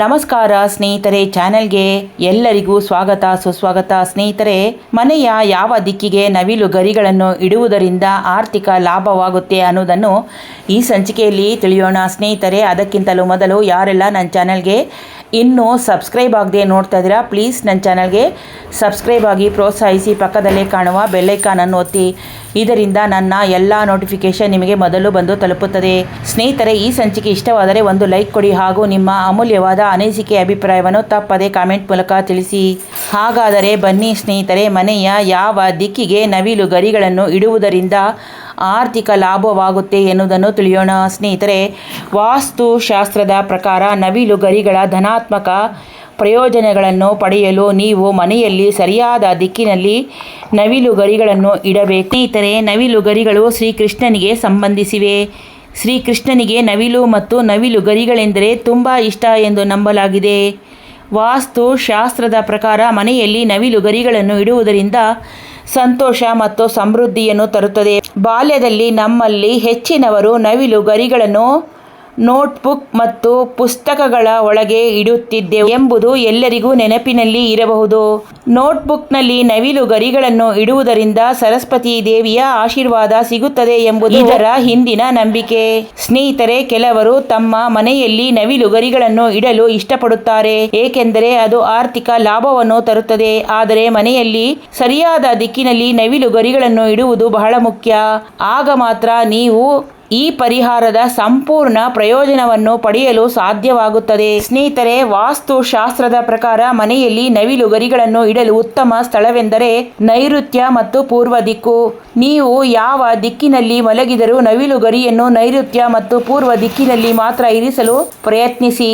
ನಮಸ್ಕಾರ ಸ್ನೇಹಿತರೆ ಚಾನೆಲ್ಗೆ ಎಲ್ಲರಿಗೂ ಸ್ವಾಗತ, ಸುಸ್ವಾಗತ. ಸ್ನೇಹಿತರೆ, ಮನೆಯ ಯಾವ ದಿಕ್ಕಿಗೆ ನವಿಲು ಗರಿಗಳನ್ನು ಇಡುವುದರಿಂದ ಆರ್ಥಿಕ ಲಾಭವಾಗುತ್ತೆ ಅನ್ನೋದನ್ನು ಈ ಸಂಚಿಕೆಯಲ್ಲಿ ತಿಳಿಯೋಣ. ಸ್ನೇಹಿತರೆ, ಅದಕ್ಕಿಂತಲೂ ಮೊದಲು ಯಾರೆಲ್ಲ ನನ್ನ ಚಾನೆಲ್ಗೆ ಇನ್ನೂ ಸಬ್ಸ್ಕ್ರೈಬ್ ಆಗದೆ ನೋಡ್ತಾ ಇದ್ದೀರಾ ಪ್ಲೀಸ್ ನನ್ನ ಚಾನಲ್ಗೆ ಸಬ್ಸ್ಕ್ರೈಬ್ ಆಗಿ ಪ್ರೋತ್ಸಾಹಿಸಿ, ಪಕ್ಕದಲ್ಲೇ ಕಾಣುವ ಬೆಲ್ಲೈಕಾನನ್ನು ಒತ್ತಿ. ಇದರಿಂದ ನನ್ನ ಎಲ್ಲ ನೋಟಿಫಿಕೇಶನ್ ನಿಮಗೆ ಮೊದಲು ಬಂದು ತಲುಪುತ್ತದೆ. ಸ್ನೇಹಿತರೆ, ಈ ಸಂಚಿಕೆ ಇಷ್ಟವಾದರೆ ಒಂದು ಲೈಕ್ ಕೊಡಿ ಹಾಗೂ ನಿಮ್ಮ ಅಮೂಲ್ಯವಾದ ಅನಿಸಿಕೆ ಅಭಿಪ್ರಾಯವನ್ನು ತಪ್ಪದೆ ಕಾಮೆಂಟ್ ಮೂಲಕ ತಿಳಿಸಿ. ಹಾಗಾದರೆ ಬನ್ನಿ ಸ್ನೇಹಿತರೆ, ಮನೆಯ ಯಾವ ದಿಕ್ಕಿಗೆ ನವಿಲು ಗರಿಗಳನ್ನು ಇಡುವುದರಿಂದ ಆರ್ಥಿಕ ಲಾಭವಾಗುತ್ತೆ ಎನ್ನುವುದನ್ನು ತಿಳಿಯೋಣ. ಸ್ನೇಹಿತರೆ, ವಾಸ್ತುಶಾಸ್ತ್ರದ ಪ್ರಕಾರ ನವಿಲು ಗರಿಗಳ ಧನಾತ್ಮಕ ಪ್ರಯೋಜನಗಳನ್ನು ಪಡೆಯಲು ನೀವು ಮನೆಯಲ್ಲಿ ಸರಿಯಾದ ದಿಕ್ಕಿನಲ್ಲಿ ನವಿಲು ಗರಿಗಳನ್ನು ಇಡಬೇಕು. ಸ್ನೇಹಿತರೆ, ನವಿಲು ಗರಿಗಳು ಶ್ರೀಕೃಷ್ಣನಿಗೆ ಸಂಬಂಧಿಸಿವೆ. ಶ್ರೀಕೃಷ್ಣನಿಗೆ ನವಿಲು ಮತ್ತು ನವಿಲು ಗರಿಗಳೆಂದರೆ ತುಂಬ ಇಷ್ಟ ಎಂದು ನಂಬಲಾಗಿದೆ. ವಾಸ್ತು ಶಾಸ್ತ್ರದ ಪ್ರಕಾರ ಮನೆಯಲ್ಲಿ ನವಿಲು ಗರಿಗಳನ್ನು ಇಡುವುದರಿಂದ ಸಂತೋಷ ಮತ್ತು ಸಮೃದ್ಧಿಯನ್ನು ತರುತ್ತದೆ. ಬಾಲ್ಯದಲ್ಲಿ ನಮ್ಮಲ್ಲಿ ಹೆಚ್ಚಿನವರು ನವಿಲು ಗರಿಗಳನ್ನು ನೋಟ್ಬುಕ್ ಮತ್ತು ಪುಸ್ತಕಗಳ ಒಳಗೆ ಇಡುತ್ತಿದ್ದೆವು ಎಂಬುದು ಎಲ್ಲರಿಗೂ ನೆನಪಿನಲ್ಲಿ ಇರಬಹುದು. ನೋಟ್ಬುಕ್ನಲ್ಲಿ ನವಿಲು ಗರಿಗಳನ್ನು ಇಡುವುದರಿಂದ ಸರಸ್ವತಿ ದೇವಿಯ ಆಶೀರ್ವಾದ ಸಿಗುತ್ತದೆ ಎಂಬುದು ಇದರ ಹಿಂದಿನ ನಂಬಿಕೆ. ಸ್ನೇಹಿತರೆ ಕೆಲವರು ತಮ್ಮ ಮನೆಯಲ್ಲಿ ನವಿಲು ಗರಿಗಳನ್ನು ಇಡಲು ಇಷ್ಟಪಡುತ್ತಾರೆ ಏಕೆಂದರೆ ಅದು ಆರ್ಥಿಕ ಲಾಭವನ್ನು ತರುತ್ತದೆ. ಆದರೆ ಮನೆಯಲ್ಲಿ ಸರಿಯಾದ ದಿಕ್ಕಿನಲ್ಲಿ ನವಿಲು ಗರಿಗಳನ್ನು ಇಡುವುದು ಬಹಳ ಮುಖ್ಯ. ಆಗ ಮಾತ್ರ ನೀವು ಈ ಪರಿಹಾರದ ಸಂಪೂರ್ಣ ಪ್ರಯೋಜನವನ್ನು ಪಡೆಯಲು ಸಾಧ್ಯವಾಗುತ್ತದೆ. ಸ್ನೇಹಿತರೆ ವಾಸ್ತು ಶಾಸ್ತ್ರದ ಪ್ರಕಾರ ಮನೆಯಲ್ಲಿ ನವಿಲು ಗರಿಗಳನ್ನು ಇಡಲು ಉತ್ತಮ ಸ್ಥಳವೆಂದರೆ ನೈಋತ್ಯ ಮತ್ತು ಪೂರ್ವ ದಿಕ್ಕು. ನೀವು ಯಾವ ದಿಕ್ಕಿನಲ್ಲಿ ಮಲಗಿದರೂ ನವಿಲು ಗರಿಯನ್ನು ನೈಋತ್ಯ ಮತ್ತು ಪೂರ್ವ ದಿಕ್ಕಿನಲ್ಲಿ ಮಾತ್ರ ಇರಿಸಲು ಪ್ರಯತ್ನಿಸಿ.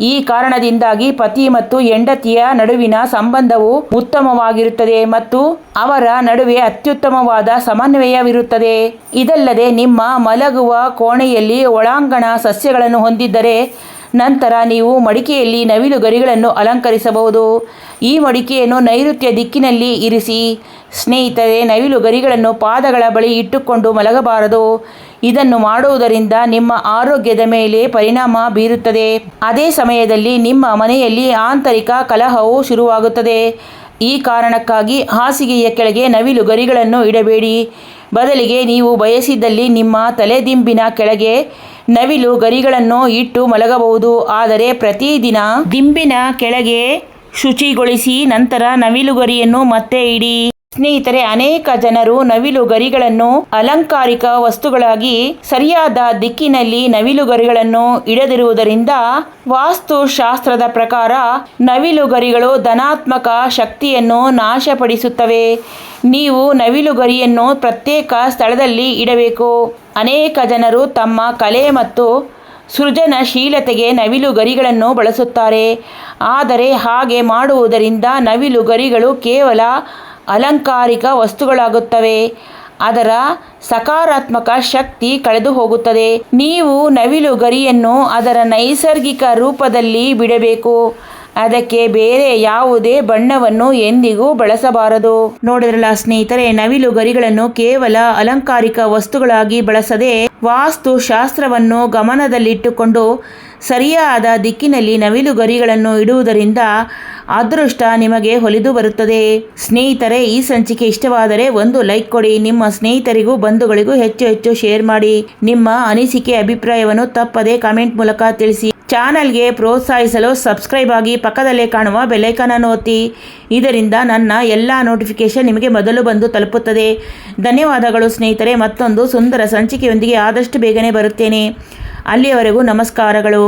ಈ ಕಾರಣದಿಂದಾಗಿ ಪತಿ ಮತ್ತು ಹೆಂಡತಿಯ ನಡುವಿನ ಸಂಬಂಧವು ಉತ್ತಮವಾಗಿರುತ್ತದೆ ಮತ್ತು ಅವರ ನಡುವೆ ಅತ್ಯುತ್ತಮವಾದ ಸಮನ್ವಯವಿರುತ್ತದೆ. ಇದಲ್ಲದೆ ನಿಮ್ಮ ಮಲಗುವ ಕೋಣೆಯಲ್ಲಿ ಒಳಾಂಗಣ ಸಸ್ಯಗಳನ್ನು ಹೊಂದಿದ್ದರೆ ನಂತರ ನೀವು ಮಡಿಕೆಯಲ್ಲಿ ನವಿಲು ಗರಿಗಳನ್ನು ಅಲಂಕರಿಸಬಹುದು. ಈ ಮಡಿಕೆಯನ್ನು ನೈಋತ್ಯ ದಿಕ್ಕಿನಲ್ಲಿ ಇರಿಸಿ, ಸ್ನೇಹಿತರೆ, ನವಿಲು ಗರಿಗಳನ್ನು ಪಾದಗಳ ಬಳಿ ಇಟ್ಟುಕೊಂಡು ಮಲಗಬಾರದು. ಇದನ್ನು ಮಾಡುವುದರಿಂದ ನಿಮ್ಮ ಆರೋಗ್ಯದ ಮೇಲೆ ಪರಿಣಾಮ ಬೀರುತ್ತದೆ. ಅದೇ ಸಮಯದಲ್ಲಿ ನಿಮ್ಮ ಮನೆಯಲ್ಲಿ ಆಂತರಿಕ ಕಲಹವು ಶುರುವಾಗುತ್ತದೆ. ಈ ಕಾರಣಕ್ಕಾಗಿ ಹಾಸಿಗೆಯ ಕೆಳಗೆ ನವಿಲು ಗರಿಗಳನ್ನು ಇಡಬೇಡಿ. ಬದಲಿಗೆ ನೀವು ಬಯಸಿದಲ್ಲಿ ನಿಮ್ಮ ತಲೆದಿಂಬಿನ ಕೆಳಗೆ ನವಿಲು ಗರಿಗಳನ್ನು ಇಟ್ಟು ಮಲಗಬಹುದು. ಆದರೆ ಪ್ರತಿದಿನ ದಿಂಬಿನ ಕೆಳಗೆ ಶುಚಿಗೊಳಿಸಿ ನಂತರ ನವಿಲು ಗರಿಯನ್ನು ಮತ್ತೆ ಇಡಿ. ಸ್ನೇಹಿತರೆ, ಅನೇಕ ಜನರು ನವಿಲು ಗರಿಗಳನ್ನು ಅಲಂಕಾರಿಕ ವಸ್ತುಗಳಾಗಿ ಸರಿಯಾದ ದಿಕ್ಕಿನಲ್ಲಿ ನವಿಲು ಗರಿಗಳನ್ನು ಇಡದಿರುವುದರಿಂದ ವಾಸ್ತುಶಾಸ್ತ್ರದ ಪ್ರಕಾರ ನವಿಲು ಗರಿಗಳು ಧನಾತ್ಮಕ ಶಕ್ತಿಯನ್ನು ನಾಶಪಡಿಸುತ್ತವೆ. ನೀವು ನವಿಲು ಗರಿಯನ್ನು ಪ್ರತ್ಯೇಕ ಸ್ಥಳದಲ್ಲಿ ಇಡಬೇಕು. ಅನೇಕ ಜನರು ತಮ್ಮ ಕಲೆ ಮತ್ತು ಸೃಜನಶೀಲತೆಗೆ ನವಿಲು ಗರಿಗಳನ್ನು ಬಳಸುತ್ತಾರೆ. ಆದರೆ ಹಾಗೆ ಮಾಡುವುದರಿಂದ ನವಿಲು ಗರಿಗಳು ಕೇವಲ ಅಲಂಕಾರಿಕ ವಸ್ತುಗಳಾಗುತ್ತವೆ. ಅದರ ಸಕಾರಾತ್ಮಕ ಶಕ್ತಿ ಕಳೆದು ಹೋಗುತ್ತದೆ ನೀವು ನವಿಲು ಗರಿಯನ್ನು ಅದರ ನೈಸರ್ಗಿಕ ರೂಪದಲ್ಲಿ ಬಿಡಬೇಕು. ಅದಕ್ಕೆ ಬೇರೆ ಯಾವುದೇ ಬಣ್ಣವನ್ನು ಎಂದಿಗೂ ಬಳಸಬಾರದು. ನೋಡಿದ್ರಲ್ಲ ಸ್ನೇಹಿತರೆ, ನವಿಲು ಗರಿಗಳನ್ನು ಕೇವಲ ಅಲಂಕಾರಿಕ ವಸ್ತುಗಳಾಗಿ ಬಳಸದೆ ವಾಸ್ತು ಶಾಸ್ತ್ರವನ್ನು ಗಮನದಲ್ಲಿಟ್ಟುಕೊಂಡು ಸರಿಯಾದ ದಿಕ್ಕಿನಲ್ಲಿ ನವಿಲು ಗರಿಗಳನ್ನು ಇಡುವುದರಿಂದ ಅದೃಷ್ಟ ನಿಮಗೆ ಹೊಲಿದು ಬರುತ್ತದೆ. ಸ್ನೇಹಿತರೆ, ಈ ಸಂಚಿಕೆ ಇಷ್ಟವಾದರೆ ಒಂದು ಲೈಕ್ ಕೊಡಿ. ನಿಮ್ಮ ಸ್ನೇಹಿತರಿಗೂ ಬಂಧುಗಳಿಗೂ ಹೆಚ್ಚು ಹೆಚ್ಚು ಶೇರ್ ಮಾಡಿ. ನಿಮ್ಮ ಅನಿಸಿಕೆ, ಅಭಿಪ್ರಾಯವನ್ನು ತಪ್ಪದೆ ಕಾಮೆಂಟ್ ಮೂಲಕ ತಿಳಿಸಿ. ಚಾನಲ್ಗೆ ಪ್ರೋತ್ಸಾಹಿಸಲು ಸಬ್ಸ್ಕ್ರೈಬ್ ಆಗಿ ಪಕ್ಕದಲ್ಲೇ ಕಾಣುವ ಬೆಲೈಕನನ್ನು ಒತ್ತಿ. ಇದರಿಂದ ನನ್ನ ಎಲ್ಲ ನೋಟಿಫಿಕೇಶನ್ ನಿಮಗೆ ಮೊದಲು ಬಂದು ತಲುಪುತ್ತದೆ. ಧನ್ಯವಾದಗಳು ಸ್ನೇಹಿತರೆ. ಮತ್ತೊಂದು ಸುಂದರ ಸಂಚಿಕೆಯೊಂದಿಗೆ ಆದಷ್ಟು ಬೇಗನೆ ಬರುತ್ತೇನೆ. ಅಲ್ಲಿಯವರೆಗೂ ನಮಸ್ಕಾರಗಳು.